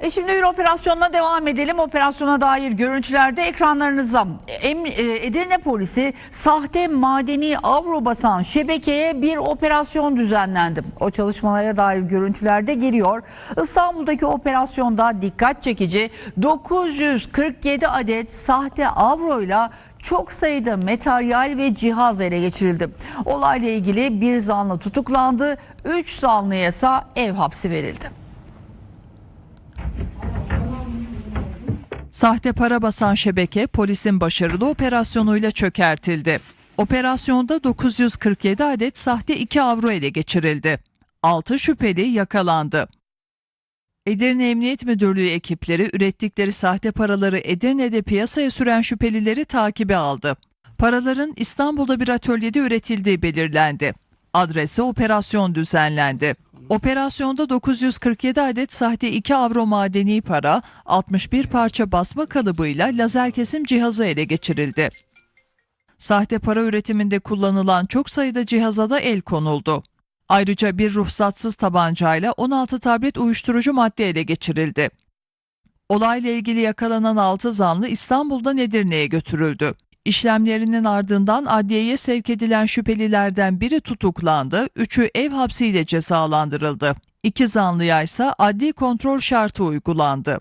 E şimdi bir operasyonla devam edelim. Operasyona dair görüntülerde ekranlarınızda. E, Edirne polisi sahte madeni avro basan şebekeye bir operasyon düzenlendi. O çalışmalara dair görüntülerde geliyor. İstanbul'daki operasyonda dikkat çekici 947 adet sahte avroyla çok sayıda materyal ve cihaz ele geçirildi. Olayla ilgili bir zanlı tutuklandı, 3 zanlıya ise ev hapsi verildi. Sahte para basan şebeke polisin başarılı operasyonuyla çökertildi. Operasyonda 947 adet sahte 2 avro ele geçirildi. 6 şüpheli yakalandı. Edirne Emniyet Müdürlüğü ekipleri ürettikleri sahte paraları Edirne'de piyasaya süren şüphelileri takibe aldı. Paraların İstanbul'da bir atölyede üretildiği belirlendi. Adrese operasyon düzenlendi. Operasyonda 947 adet sahte 2 avro madeni para, 61 parça basma kalıbıyla lazer kesim cihazı ele geçirildi. Sahte para üretiminde kullanılan çok sayıda cihaza da el konuldu. Ayrıca bir ruhsatsız tabancayla 16 tablet uyuşturucu madde ele geçirildi. Olayla ilgili yakalanan 6 zanlı İstanbul'dan Edirne'ye götürüldü. İşlemlerinin ardından adliyeye sevk edilen şüphelilerden biri tutuklandı, üçü ev hapsiyle cezalandırıldı. İki zanlıya ise adli kontrol şartı uygulandı.